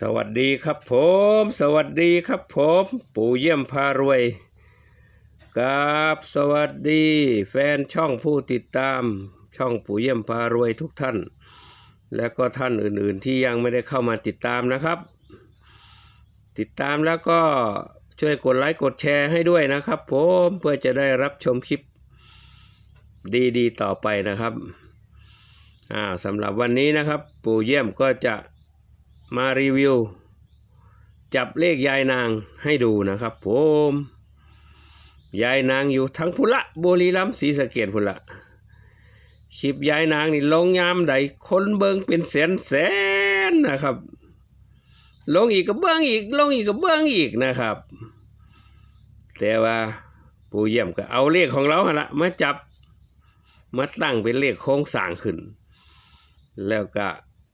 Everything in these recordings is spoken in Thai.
สวัสดีครับผม สวัสดีครับผม ปู่เยี่ยมพารวยกับสวัสดี แฟนช่องผู้ติดตาม ช่องปู่เยี่ยมพารวยทุกท่าน และก็ท่านอื่นๆที่ยังไม่ได้เข้ามาติดตามนะครับ ติดตามแล้วก็ช่วยกดไลค์กดแชร์ให้ด้วยนะครับผมเพื่อจะได้รับชมคลิปดีๆ ต่อไปนะครับอ่าสำหรับวันนี้นะครับ ปู่เยี่ยมก็จะ มารีวิว จับเลขยายนางให้ดูนะครับผมยายนางอยู่ทั้งพุละบุรีรัมย์ศรีสะเกดพุละคลิปยายนางนี่ลงยามใดคนเบิงเป็นแสนแสนนะครับ ลงอีกก็เบิ้งอีก ลงอีกก็เบิ้งอีกนะครับ แต่ว่าปู่เยี่ยมก็เอาเลขของเราหนละมาจับมาตั้งเป็นเลขโค้งสร้างขึ้น แล้วก็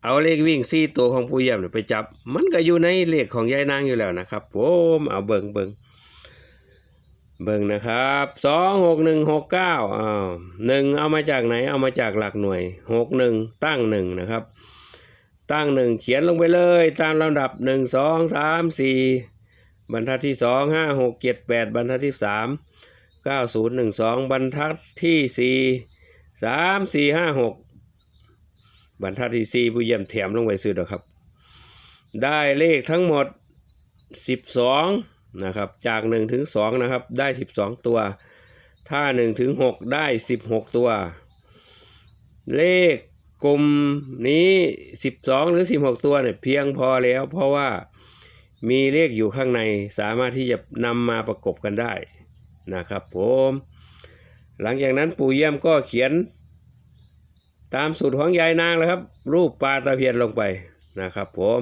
เอาเลขวิ่งซี่ตัวของผู้เยี่ยมไปจับ มันก็อยู่ในเลขของยายนางอยู่แล้วนะครับผมเอาเบิงเบิงเบิงนะครับสองหกหนึ่งหกเก้าอ้าวหนึ่งเอามาจากไหนเอามาจากหลักหน่วยหกหนึ่งตั้งหนึ่งนะครับ ตั้งหนึ่งเขียนลงไปเลยตามลำดับหนึ่งสองสามสี่บรรทัดที่สองห้าหกเจ็ดแปดบรรทัดที่สามเก้าศูนย์หนึ่งสองบรรทัดที่สี่สามสี่ห้าหก บรรทัดที่สี่ผู้เยี่ยมแถมลงไปซื้อดอกครับ ได้เลขทั้งหมด 12 นะครับ จาก 1 ถึง 2 นะครับ ได้ 12 ตัว ถ้า 1 ถึง 6 ได้ 16 ตัว เลขกลุ่มนี้ 12 หรือ 16 ตัวเนี่ยเพียงพอแล้ว เพราะว่ามีเลขอยู่ข้างในสามารถที่จะนำมาประกบกันได้นะครับผม หลังจากนั้นปู่เยี่ยมก็เขียน ตามสูตรของยายนางแล้วครับ รูปปลาตะเพียนลงไปนะครับ ผม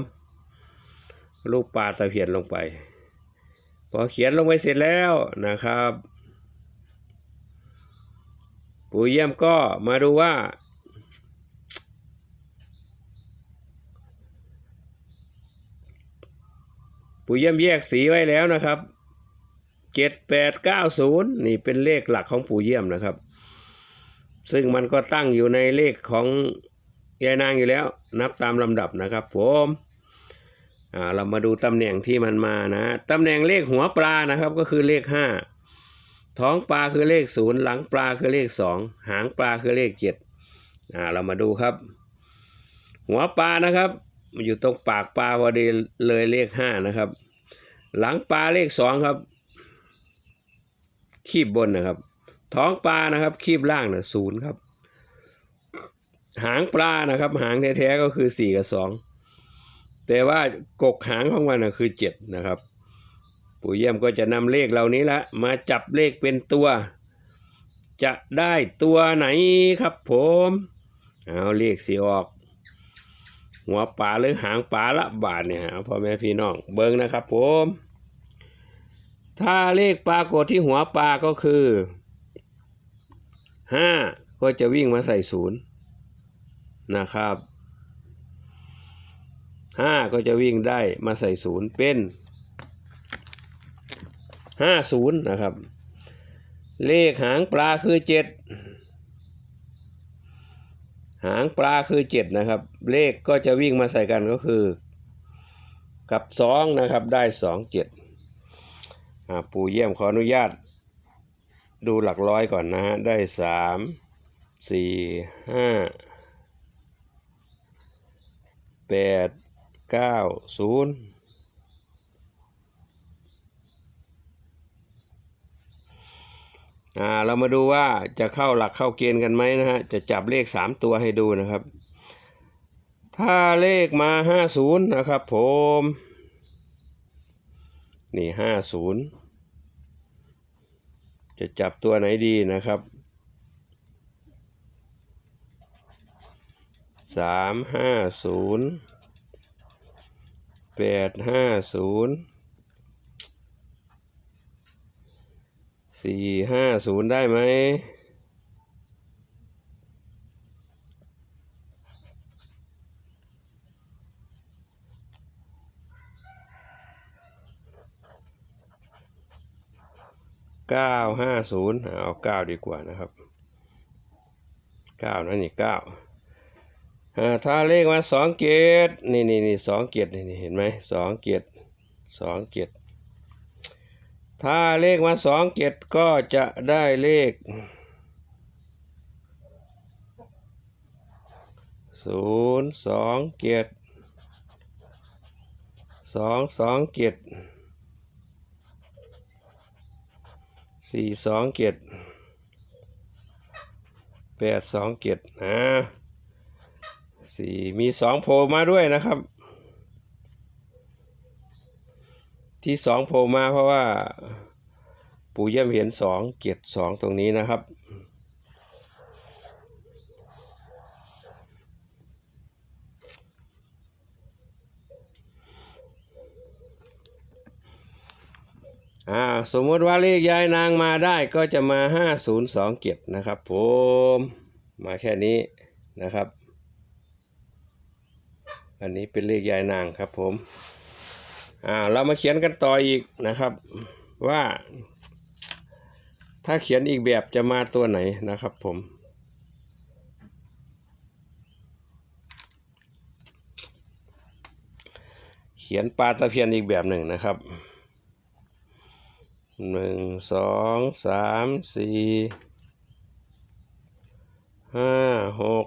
รูปปลาตะเพียนลงไป พอเขียนลงไปเสร็จแล้วนะครับ ปู่เยี่ยมก็มาดูว่า ปู่เยี่ยมแยกสีไว้แล้วนะครับเจ็ดแปดเก้าศูนย์นี่เป็นเลขหลักของปู่เยี่ยมนะครับ ซึ่งมันก็ตั้งอยู่ในเลขของยายนางอยู่แล้ว นับตามลำดับนะครับผมอ่าเรามาดูตำแหน่งที่มันมานะตำแหน่งเลขหัวปลานะครับก็คือเลขห้าท้องปลาคือเลขศูนย์หลังปลาคือเลขสองหางปลาคือเลขเจ็ดอ่าเรามาดูครับ หัวปลานะครับอยู่ตรงปากปลาพอดีเลยเลขห้านะครับ หลังปลาเลขสองครับ ขีบบนนะครับ ท้องปลานะครับ คีบล่างนะศูนย์ครับ หางปลานะครับ หางแท้ๆก็คือสี่กับสองแต่ว่ากกหางของมันนะคือเจ็ดนะครับ ปู่เยี่ยมก็จะนำเลขเหล่านี้ละมาจับเลขเป็นตัว จะได้ตัวไหนครับผมเอาเลขสีออก หัวปลาหรือหางปลาละบาทเนี่ยเอาพ่อแม่พี่น้องเบิ้งนะครับผม ถ้าเลขปรากฏที่หัวปลาก็คือ ห้าก็จะวิ่งมาใส่ศูนย์นะครับห้าก็จะวิ่งได้มาใส่ศูนย์เป็นห้าศูนย์นะครับ เลขหางปลาคือเจ็ดหางปลาคือเจ็ดนะครับ เลขก็จะวิ่งมาใส่กันก็คือ กับสองนะครับได้สองเจ็ดอ่าปู่เยี่ยมขออนุญาต ดูหลักร้อยก่อนนะฮะ ได้สามสี่ห้าแปดเก้าศูนย์อ่าเรามาดูว่าจะเข้าหลักเข้าเกณฑ์กันไหมนะฮะ จะจับเลขสามตัวให้ดูนะครับ ถ้าเลขมาห้าศูนย์นะครับผม นี่ห้าศูนย์ จะจับตัวไหนดีนะครับสามห้าศูนย์แปดห้าศูนย์สี่ห้าศูนย์ได้ไหม เก้าห้าศูนย์เอาเก้าดีกว่านะครับเก้านั่นนี่เก้าถ้าเลขมาสองเกตนี่นี่นี่สองเกตนี่นี่เห็นไหมสองเกตสองเกตถ้าเลขมาสองเกตก็จะได้เลขศูนย์สองเกตสองสองเกต สี่สองเกตแปดสองเจ็ดนะสี่มีสองโผล่มาด้วยนะครับ ที่สองโผล่มาเพราะว่า ปู่เยี่ยมเห็นสองเกียรติสองตรงนี้นะครับ อ่าสมมติว่าเลขยายนางมาได้ก็จะมาห้าศูนย์สองเกียรตินะครับผมมาแค่นี้นะครับ อันนี้เป็นเลขยายนางครับผมอ่าเรามาเขียนกันต่ออีกนะครับว่า ถ้าเขียนอีกแบบจะมาตัวไหนนะครับผมเขียนปลาตะเพียนอีกแบบหนึ่งนะครับ หนึ่งสองสามสี่ห้าหก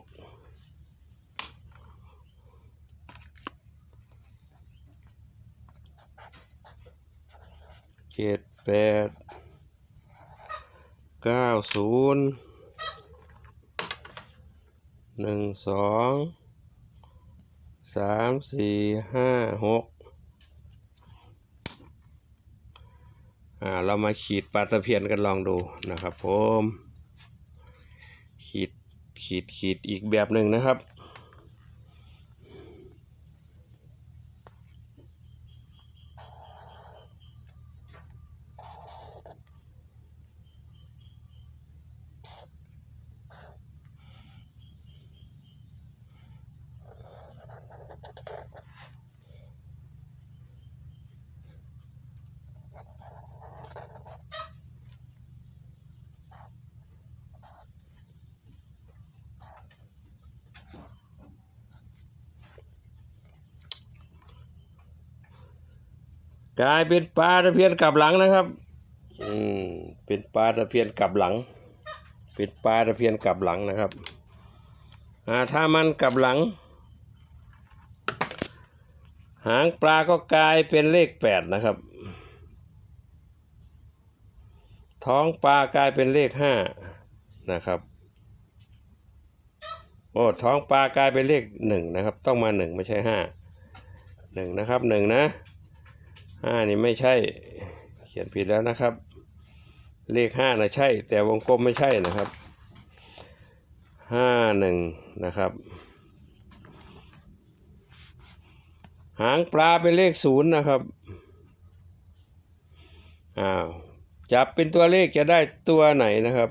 เจ็ดแปดเก้าศูนย์หนึ่งสองสามสี่ห้าหกอ่า เรามาขีดปลาตะเพียนกันลองดูนะครับผม ขีดขีดขีดอีกแบบหนึ่งนะครับ กลายเป็นปลาตะเพียนกลับหลังนะครับ อืม เป็นปลาตะเพียนกลับหลัง เป็นปลาตะเพียนกลับหลังนะครับ อ่า ถ้ามันกลับหลัง หางปลาก็กลายเป็นเลขแปดนะครับ ท้องปลากลายเป็นเลขห้านะครับ โอ้ ท้องปลากลายเป็นเลขหนึ่งนะครับ ต้องมาหนึ่งไม่ใช่ห้าหนึ่งนะครับหนึ่งนะ ห้านี่ไม่ใช่ เขียนผิดแล้วนะครับ เลขห้านะใช่ แต่วงกลมไม่ใช่นะครับห้าหนึ่งนะครับ หางปลาเป็นเลขศูนย์นะครับอ้าวจับเป็นตัวเลขจะได้ตัวไหนนะครับ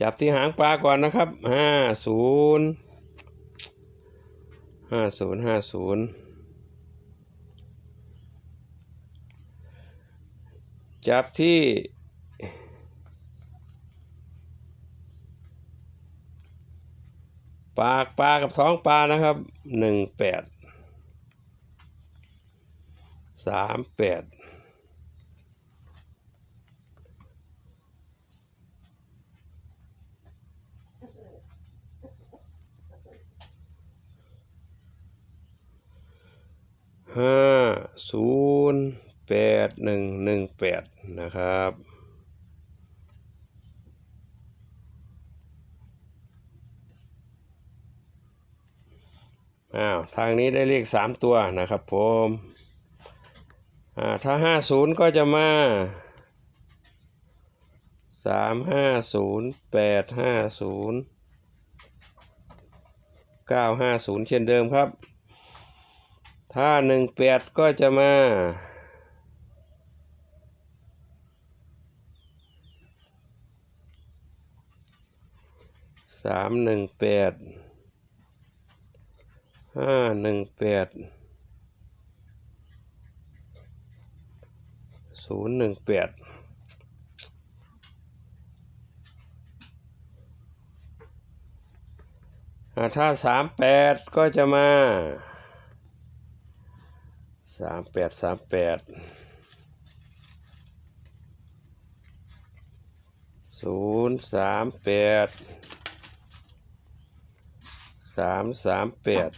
จับที่หางปลาก่อนนะครับห้าศูนย์ห้าศูนย์ห้าศูนย์จับที่ปากปลากับท้องปลานะครับหนึ่งแปดสามแปด ห้าศูนย์แปดหนึ่งหนึ่งแปดนะครับ อ้าว ทางนี้ได้เลข สามตัวนะครับผมถ้าห้าศูนย์ก็จะมาสามห้าศูนย์แปดห้าศูนย์เก้าห้าศูนย์เช่นเดิมครับ ถ้าหนึ่งแปดก็จะมาสามหนึ่งแปด ห้าหนึ่งแปดศูนย์หนึ่งแปดถ้าสามแปดก็จะมาสามแปดสามแปดศูนย์สามแปดสามสามแปด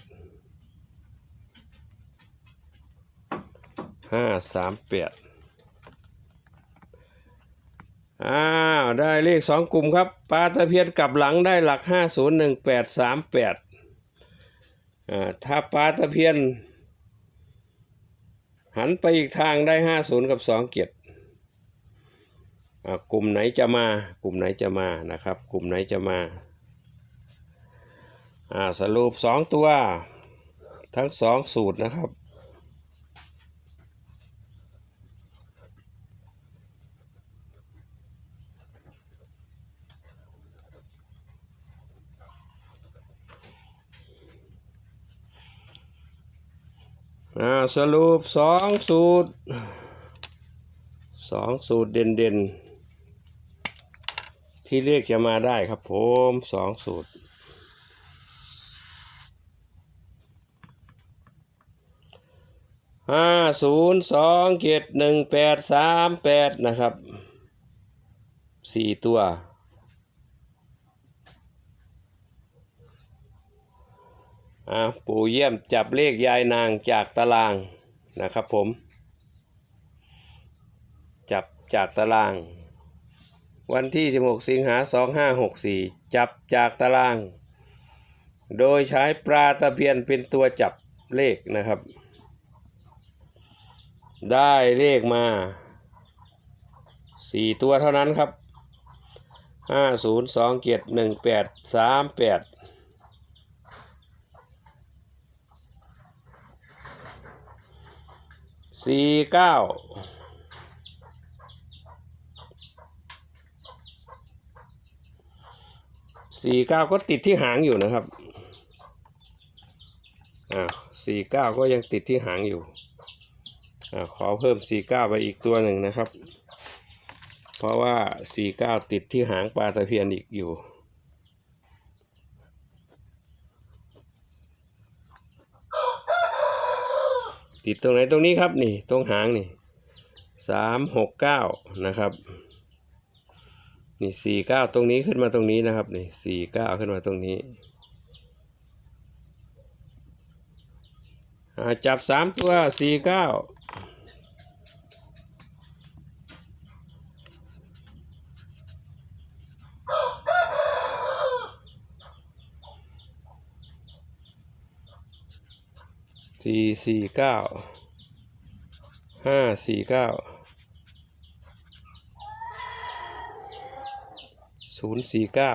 ห้าสามแปดอ้าวได้เลขสองกลุ่มครับปลาตะเพียนกลับหลังได้หลักห้าศูนย์หนึ่งแปดสามแปดอ่าถ้าปลาตะเพียน หันไปอีกทางได้ห้าศูนย์กับสองเกียรติอ่ากลุ่มไหนจะมา กลุ่มไหนจะมานะครับ กลุ่มไหนจะมาอ่าสรุปสองตัว ทั้งสองสูตรนะครับ สรุปสองสูตรสองสูตรเด่นเด่นๆที่เรียกจะมาได้ครับผมสองสูตร ห้าศูนย์สองเจ็ดหนึ่งแปดสามแปดนะครับสี่ตัว อ่าปู่เยี่ยมจับเลขยายนางจากตารางนะครับผม จับจากตาราง วันที่ 16 สิงหา 2564 จับจากตาราง โดยใช้ปลาตะเพียนเป็นตัวจับเลขนะครับ ได้เลขมา 4 ตัวเท่านั้นครับ 50271838 2 7 1 8 3 8 สี่เก้าสี่เก้าก็ติดที่หางอยู่นะครับอ่าสี่เก้าก็ยังติดที่หางอยู่อ่าขอเพิ่มสี่เก้าไปอีกตัวหนึ่งนะครับ เพราะว่าสี่เก้าติดที่หางปลาตะเพียนอีกอยู่ ติดตรงไหนตรงนี้ครับนี่ตรงหางนี่สามหกเก้านะครับนี่สี่เก้าตรงนี้ขึ้นมาตรงนี้นะครับนี่สี่เก้าขึ้นมาตรงนี้จับสามตัวสี่เก้า สี่เก้าห้าสี่เก้าศูนย์สี่เก้า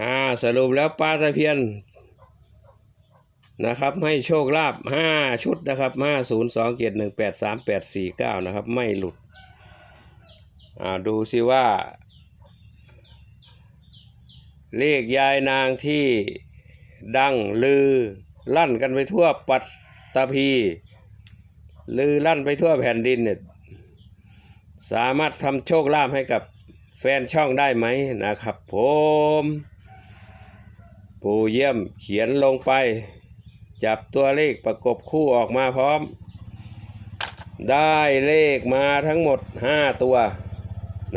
อ่าสรุปแล้วปลาตะเพียน นะครับให้โชคลาภห้าชุดนะครับห้าศูนย์สองเจ็ดหนึ่งแปดสามแปดสี่เก้านะครับไม่หลุดอ่าดูสิว่า เลขยายนางที่ดังลือลั่นกันไปทั่วปัตตภีลือลั่นไปทั่วแผ่นดินเนี่ยสามารถทำโชคลาภให้กับแฟนช่องได้ไหมนะครับผม ปู่เยี่ยมเขียนลงไป จับตัวเลขประกบคู่ออกมาพร้อม ได้เลขมาทั้งหมด 5 ตัว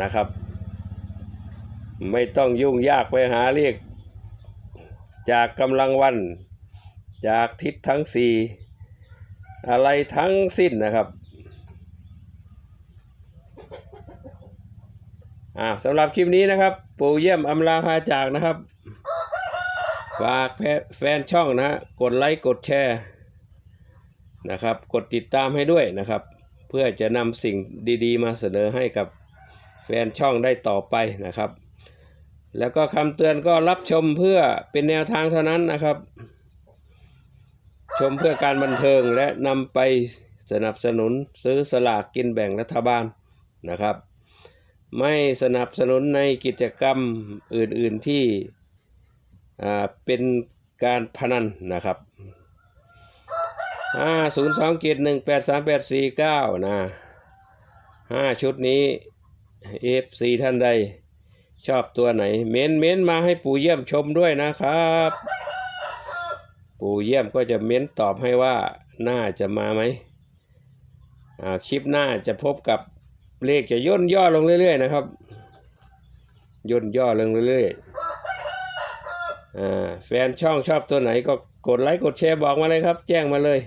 นะครับ ไม่ต้องยุ่งยากไปหาเลข จากกำลังวัน จากทิศทั้งสี่อะไรทั้งสิ้นนะครับอ่าสำหรับคลิปนี้นะครับ ปู่เยี่ยมอำลาพาจากนะครับ ฝากแฟนช่องนะฮะกดไลค์กดแชร์นะครับ กดติดตามให้ด้วยนะครับ เพื่อจะนำสิ่งดีๆ มาเสนอให้กับแฟนช่องได้ต่อไปนะครับ แล้วก็คำเตือนก็รับชมเพื่อเป็นแนวทางเท่านั้นนะครับ ชมเพื่อการบันเทิงและนำไปสนับสนุนซื้อสลากกินแบ่งรัฐบาลนะครับ ไม่สนับสนุนในกิจกรรมอื่นๆที่ อ่าเป็นการพนันนะครับห้าศูนย์สองเจ็ดหนึ่งแปดสามแปดสี่เก้านะห้าชุดนี้เอฟซีท่านใด ชอบตัวไหน เม้นเม้นมาให้ปู่เยี่ยมชมด้วยนะครับ ปู่เยี่ยมก็จะเม้นตอบให้ว่าน่าจะมาไหมคลิปหน้าจะพบกับเลขจะย่นย่อลงเรื่อย ๆ นะครับ ย่นย่อลงเรื่อย ๆ แฟนช่องชอบตัวไหนก็กดไลค์กดแชร์บอกมาเลยครับ แจ้งมาเลย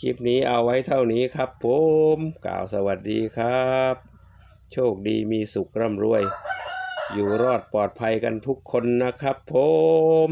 คลิปนี้เอาไว้เท่านี้ครับผมกล่าวสวัสดีครับ โชคดีมีสุขร่ำรวย อยู่รอดปลอดภัยกันทุกคนนะครับผม